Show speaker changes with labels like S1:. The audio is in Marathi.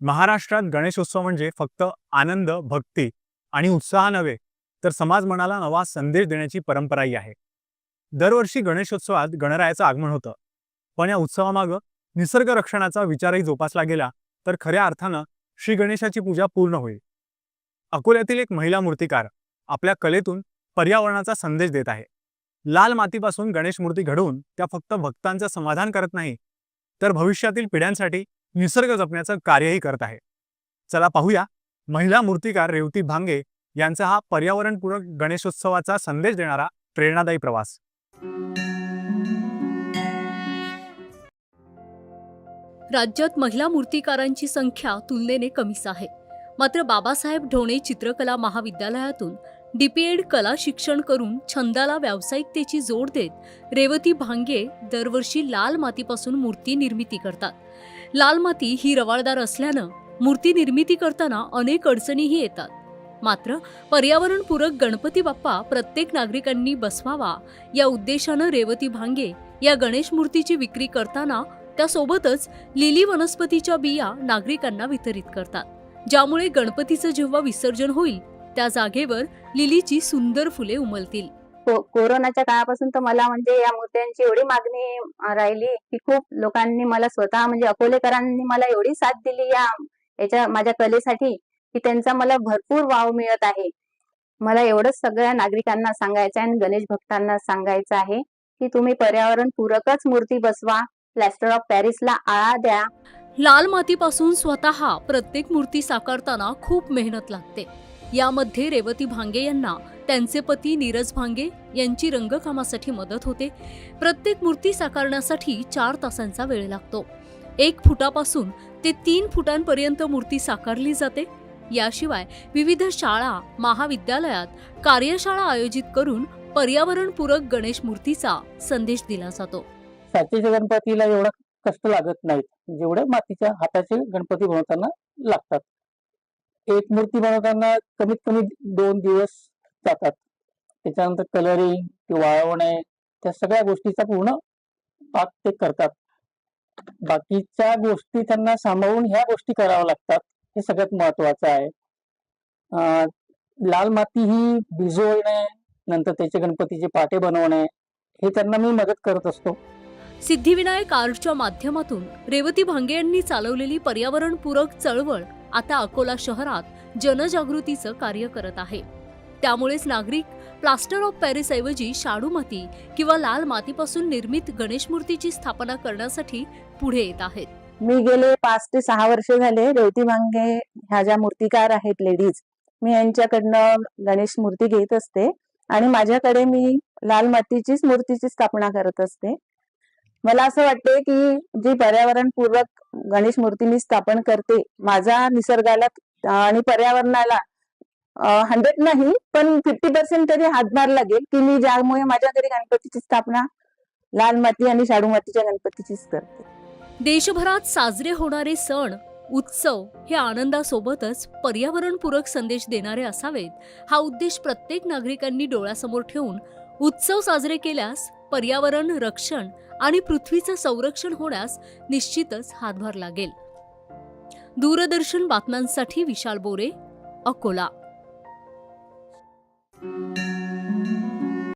S1: महाराष्ट्रात गणेशोत्सव म्हणजे फक्त आनंद भक्ती आणि उत्साह नव्हे तर समाज मनाला नवा संदेश देण्याची परंपराही आहे. दरवर्षी गणेशोत्सवात गणरायाचं आगमन होतं. पण या उत्सवामागं निसर्ग रक्षणाचा विचारही जोपासला गेला तर खऱ्या अर्थानं श्री गणेशाची पूजा पूर्ण होईल. अकोल्यातील एक महिला मूर्तिकार आपल्या कलेतून पर्यावरणाचा संदेश देत आहे. लाल मातीपासून गणेश मूर्ती घडवून त्या फक्त भक्तांचं समाधान करत नाही तर भविष्यातील पिढ्यांसाठी निसर्ग जपण्याचं कार्यही करत आहे. चला पाहूया. महिला मूर्तिकार रेवती भांगे यांचा हा पर्यावरणपूरक गणेशोत्सवाचा संदेश देणारा प्रेरणादायी प्रवास.
S2: राज्यात महिला मूर्तिकारांची संख्या तुलनेने कमीच आहे. मात्र बाबासाहेब ढोणे चित्रकला महाविद्यालयातून डीपीएड कला शिक्षण करून छंदाला व्यावसायिकतेची जोड देत रेवती भांगे दरवर्षी लाल मातीपासून मूर्ती निर्मिती करतात. लाल माती ही रवाळदार असल्यानं मूर्ती निर्मिती करताना अनेक अडचणीही येतात. मात्र पर्यावरणपूरक गणपती बाप्पा प्रत्येक नागरिकांनी बसवावा या उद्देशानं रेवती भांगे या गणेश मूर्तीची विक्री करताना त्यासोबतच लिली वनस्पतीच्या बिया नागरिकांना वितरित करतात. ज्यामुळे गणपतीचं जेव्हा विसर्जन होईल त्या जागेवर लिलीची सुंदर फुले उमलतील.
S3: को- कोरोनाच्या काळापासून तर मला म्हणजे या मूर्त्यांची एवढी मागणी राहिली की खूप लोकांनी मला स्वतः म्हणजे अकोलेकरांनी मला एवढी साथ दिली या याच्या माझ्या कलेसाठी की त्यांचा मला भरपूर वाव मिळत आहे. मला एवढंच सगळ्या नागरिकांना सांगायचं आहे आणि गणेश भक्तांना सांगायचं आहे की तुम्ही पर्यावरण पूरकच मूर्ती बसवा प्लॅस्टर ऑफ पॅरिसला आळा द्या.
S2: लाल मातीपासून स्वतः प्रत्येक मूर्ती साकारताना खूप मेहनत लागते. यामध्ये रेवती भांगे यांना त्यांचे पती नीरज भांगे यांची रंगकामासाठी मदत होते. प्रत्येक मूर्ती साकारण्यासाठी चार तासांचा वेळ लागतो. एक फुटापासून ते तीन फुटांपर्यंत मूर्ती साकारली जाते. याशिवाय विविध शाळा महाविद्यालयात कार्यशाळा आयोजित करून पर्यावरणपूरक गणेश मूर्तीचा संदेश दिला जातो.
S4: साचेच्या गणपतीला एवढा कष्ट लागत नाहीत. जेवढे मातीच्या हाताचे गणपती बनवताना लागतात. एक मूर्ती बनवताना कमीत कमी दोन दिवस जातात. त्याच्यानंतर कलरिंग ते वाळवणे त्या सगळ्या गोष्टीचा पूर्ण पाक ते करतात. बाकीच्या गोष्टी त्यांना सांभाळून ह्या गोष्टी कराव्या लागतात. हे सगळ्यात महत्वाचं आहे. लाल माती ही भिजवणे नंतर त्याचे गणपतीचे पाटे बनवणे हे त्यांना मी मदत करत असतो.
S2: सिद्धिविनायक आर्टच्या माध्यमातून रेवती भांगे यांनी चालवलेली पर्यावरणपूरक चळवळ आता अकोला शहरात जनजागृतीचं कार्य करत आहे. त्यामुळेच नागरिक प्लास्टर ऑफ पॅरिस ऐवजी शाडू माती किंवा लाल मातीपासून निर्मित गणेश मूर्तीची स्थापना करण्यासाठी पुढे येत आहेत.
S3: मी गेले पाच ते सहा वर्ष झाले रेवती भांगे ह्या ज्या मूर्तिकार आहेत लेडीज मी यांच्याकडनं गणेश मूर्ती घेत असते आणि माझ्याकडे मी लाल मातीचीच मूर्तीची स्थापना करत असते. मला असं वाटते की जी पर्यावरणपूर्वक गणेश मूर्ती मी स्थापन करते माझा निसर्गाला आणि पर्यावरणाला हंड्रेड नाही पण फिफ्टी पर्सेंट तरी हातभार लागेल की मी ज्यामुळे माझ्या घरी गणपतीची स्थापना लाल माती आणि शाडू मातीच्या गणपतीचीच करते.
S2: देशभरात साजरे होणारे सण उत्सव हे आनंदासोबतच पर्यावरणपूरक संदेश देणारे असावेत. हा उद्देश प्रत्येक नागरिकांनी डोळ्यासमोर ठेवून उत्सव साजरे केल्यास पर्यावरण रक्षण आणि पृथ्वीचं संरक्षण होण्यास निश्चितच हातभार लागेल. दूरदर्शन बातम्यांसाठी विशाल बोरे अकोला.